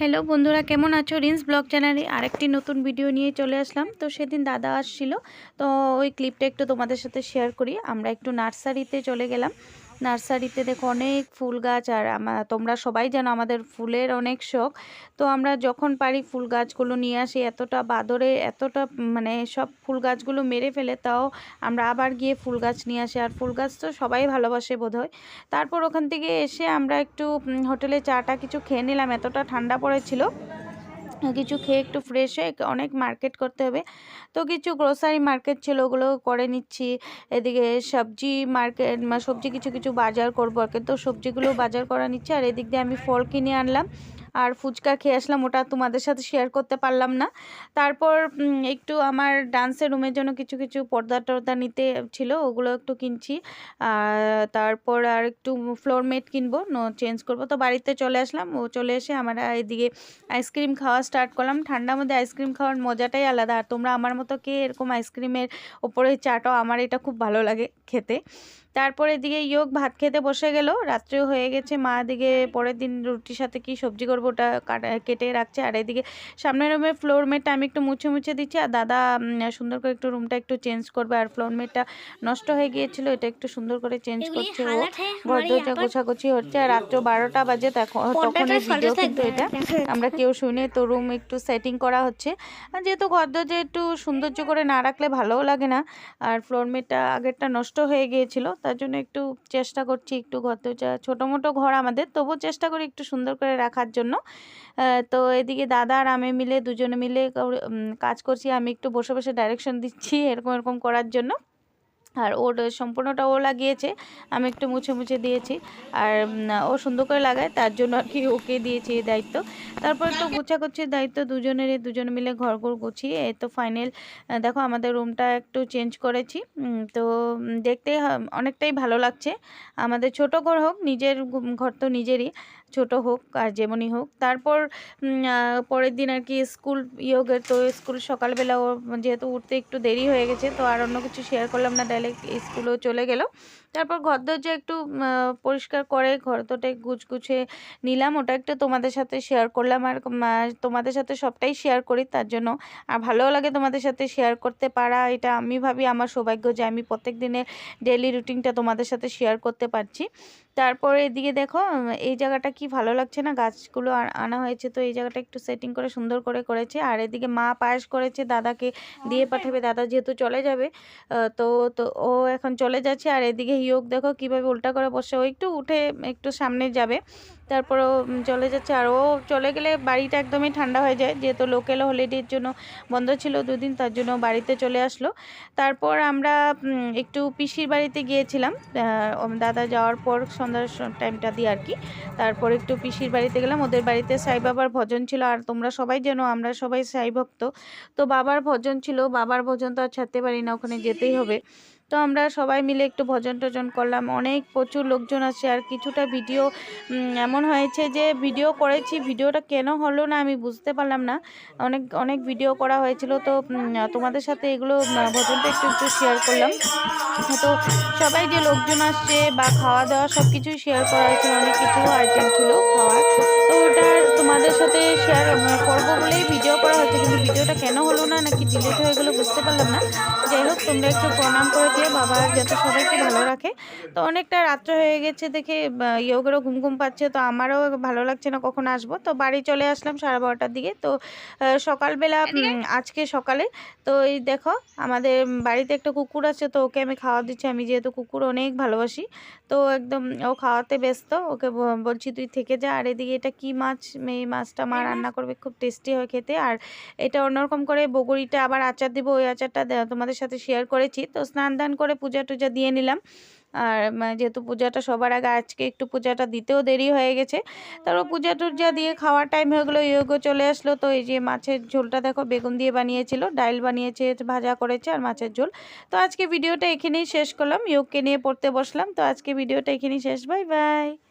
Hello বন্ধুরা, কেমন আছো? রিন্স ব্লগ চ্যানেলে আরেকটি নতুন ভিডিও নিয়ে চলে আসলাম। তো সেদিন দাদা আসছিল, তো ওই ক্লিপটা একটু তোমাদের সাথে শেয়ার করি। আমরা একটু নার্সারিতে চলে গেলাম। নার্সারিতে দেখো অনেক ফুল গাছ আর তোমরা সবাই জানো আমাদের ফুলের অনেক শখ। তো আমরা যখন পারি ফুল গাছগুলো নিয়ে আসি, এতটা বাদরে, এতটা মানে সব ফুল গাছগুলো মেরে ফেলে, তাও আমরা আবার গিয়ে ফুল গাছ নিয়ে আসি। আর ফুল গাছ তো সবাই ভালোবাসে বোধহয়। তারপর ওখান থেকে এসে আমরা একটু হোটেলে চাটা কিছু খেয়ে নিলাম। এতটা ঠান্ডা পড়েছিল। কিছু খেয়ে একটু ফ্রেশ হয়ে অনেক মার্কেট করতে হবে। তো কিছু গ্রোসারি মার্কেট ছিল, ওগুলো করে নিচ্ছি। এদিকে সবজি মার্কেট সবজি কিছু কিছু বাজার করব আর কি তো সবজিগুলো বাজার করা নিচ্ছে, আর এদিক দিয়ে আমি ফল কিনে আনলাম। আর ফুচকা খেয়ে আসলাম, ওটা তোমাদের সাথে শেয়ার করতে পারলাম না। তারপর একটু আমার ডান্সের রুমের জন্য কিছু কিছু পর্দা টর্দা নিতে ছিল, ওগুলো একটু কিনছি। তারপর আর একটু ফ্লোর মেট কিনবো নো চেঞ্জ করব। তো বাড়িতে চলে আসলাম, ও চলে এসে আমরা এদিকে আইসক্রিম খাওয়া স্টার্ট করলাম। ঠান্ডার মধ্যে আইসক্রিম খাওয়ার মজাটাই আলাদা। আর তোমরা আমার মতো কে এরকম আইসক্রিমের ওপরে চাটাও, আমার এটা খুব ভালো লাগে খেতে। তারপরে এদিকে ইয়োগ ভাত খেতে বসে গেল। রাত্রেও হয়ে গেছে। মা দিকে পরের দিন রুটির সাথে কি সবজি করব ওটা কেটে রাখছে। আর এদিকে সামনের রুমের ফ্লোর মেটটা আমি একটু মুছে মুছে দিচ্ছি। আর দাদা সুন্দর করে একটু রুমটা একটু চেঞ্জ করবে। আর ফ্লোর মেটটা নষ্ট হয়ে গিয়েছিল। এটা একটু সুন্দর করে চেঞ্জ করছে ও। ভদ্রটা গোছাগুছি হচ্ছে। আর রাত্র বারোটা বাজে তখন ভিডিও কিন্তু এটা। আমরা কেউ শুনে তো রুম একটু সেটিং করা হচ্ছে। আর যেহেতু ঘরদর যে একটু সৌন্দর্য করে না রাখলে ভালোও লাগে না। আর ফ্লোর মেটটা আগেরটা নষ্ট হয়ে গিয়েছিল। তার জন্য একটু চেষ্টা করছি একটু ঘর যা ছোটো মোটো ঘর আমাদের তবু চেষ্টা করি একটু সুন্দর করে রাখার জন্য। তো এদিকে দাদা আর আমি মিলে দুজনে মিলে কাজ করছি, আমি একটু বসে বসে ডাইরেকশন দিচ্ছি এরকম এরকম করার জন্য। আর ওর সম্পূর্ণটা ও লাগিয়েছে। আমি একটু মুছে মুছে দিয়েছি। আর ও সুন্দর করে লাগায়, তার জন্য আর কি ওকে দিয়েছি এই দায়িত্ব। তারপর তো গুছা গুছাগুছির দায়িত্ব দুজনেরই, দুজন মিলে ঘর ঘর গুছিয়ে তো ফাইনাল দেখো আমাদের রুমটা একটু চেঞ্জ করেছি। তো দেখতে অনেকটাই ভালো লাগছে। আমাদের ছোট ঘর হোক, নিজের ঘর তো নিজেরই, ছোট হোক আর যেমনই হোক। তারপর পরের দিন আর কি স্কুল ইয়োগের, তো স্কুল সকালবেলা ও যেহেতু উঠতে একটু দেরি হয়ে গেছে, তো আর অন্য কিছু শেয়ার করলাম না ডাইরেক্ট স্কুলেও চলে গেল। তারপর ঘর দরজা একটু পরিষ্কার করে, ঘর তোটা গুছগুছে নিলাম। ওটা একটু তোমাদের সাথে শেয়ার করলাম আর তোমাদের সাথে সবটাই শেয়ার করি, তার জন্য। আর ভালোও লাগে তোমাদের সাথে শেয়ার করতে পারা, এটা আমি ভাবি, আমার সৌভাগ্য যে আমি প্রত্যেক দিনের ডেলি রুটিনটা তোমাদের সাথে শেয়ার করতে পারছি। তারপরে এদিকে দেখো এই জায়গাটা কি ভালো লাগছে না? গাছগুলো আনা হয়েছে তো এই জায়গাটা একটু সেটিং করে সুন্দর করে করেছে। আর এদিকে মা পায়েস করেছে দাদাকে দিয়ে পাঠাবে দাদা যেহেতু চলে যাবে তো তো ও এখন চলে যাচ্ছে। আর এদিকে ইয়োগ দেখো কীভাবে উল্টা করে বসে ও একটু উঠে একটু সামনে যাবে। তারপর ও উম, চলে যাচ্ছে। আর ও চলে গেলে বাড়িটা একদমই ঠান্ডা হয়ে যায়। যেহেতু লোকাল হলিডের জন্য বন্ধ ছিল দুদিন তার জন্য বাড়িতে চলে আসলো। তারপর আমরা একটু পিসির বাড়িতে গিয়েছিলাম। দাদা যাওয়ার পর সন্ধ্যার টাইমটা দিয়ে আর কি। তারপর একটু পিসির বাড়িতে গেলাম। ওদের বাড়িতে সাই বাবার ভজন ছিল। আর তোমরা সবাই যেন আমরা সবাই সাই ভক্ত। তো বাবার ভজন ছিল। বাবার ভজন তো আর ছাড়তে পারি না ওখানে যেতেই হবে। তো আমরা সবাই মিলে একটু ভজন টজন করলাম। অনেক প্রচুর লোকজন আছে আর কিছুটা ভিডিও এমন হয়েছে যে ভিডিও করেছি ভিডিওটা কেন হলো না আমি বুঝতে পারলাম না। অনেক অনেক ভিডিও করা হয়েছিল তো তোমাদের সাথে এগুলো ভজনটা একটু একটু শেয়ার করলাম। তো সবাই যে লোকজন আসছে বা খাওয়া দাওয়া সব কিছুই শেয়ার করা হয়েছিল অনেক কিছু আইটেম ছিল খাওয়ার। তো ওটা তোমাদের সাথে শেয়ার করব বলেই ভিডিও করা হয়েছে, কিন্তু ভিডিওটা কেন হলো না নাকি ডিলিট হয়ে গেলো বুঝতে পারলাম না। যাই হোক, তোমরা একটু প্রণাম করে দিও বাবা যাতে সবাইকে ভালো রাখে। তো অনেকটা রাত্র হয়ে গেছে দেখে ইয়োগেরও ঘুম ঘুম পাচ্ছে। তো আমারও ভালো লাগছে না কখন আসব। তো বাড়ি চলে আসলাম সাড়ে বারোটার দিকে। তো সকালবেলা আজকে সকালে। তো এই দেখো আমাদের বাড়িতে একটা কুকুর আছে। তো ওকে আমি খাওয়া দিচ্ছি। আমি যেহেতু কুকুর অনেক ভালোবাসি। তো একদম ও খাওয়াতে ব্যস্ত। ওকে বলছি তুই থেকে যা। আর এদিকে এটা কি মাছ? এই মাছটা মা রান্না করবে। খুব টেস্টি হয় খেতে। আর এটা অন্যরকম করে বগরিটা আবার আচার দিব। ওই আচারটা তোমাদের সাথে শেয়ার করেছি। তো স্নান দান করে পূজা টুজা দিয়ে নিলাম। আর যেহেতু পূজাটা সবার আগে, আজকে একটু পূজাটা দিতেও দেরি হয়ে গেছে। তারপর পূজা টুজা দিয়ে খাওয়ার টাইম হয়ে গেলো, ইয়োগো চলে আসলো। তো এই যে মাছের ঝোলটা দেখো, বেগুন দিয়ে বানিয়েছিল, ডাইল বানিয়েছে, ভাজা করেছে আর মাছের ঝোল। তো আজকে ভিডিওটা এখানেই শেষ করলাম। ইয়োগকে নিয়ে পড়তে বসলাম। তো আজকে ভিডিওটা এখানেই শেষ। Bye bye.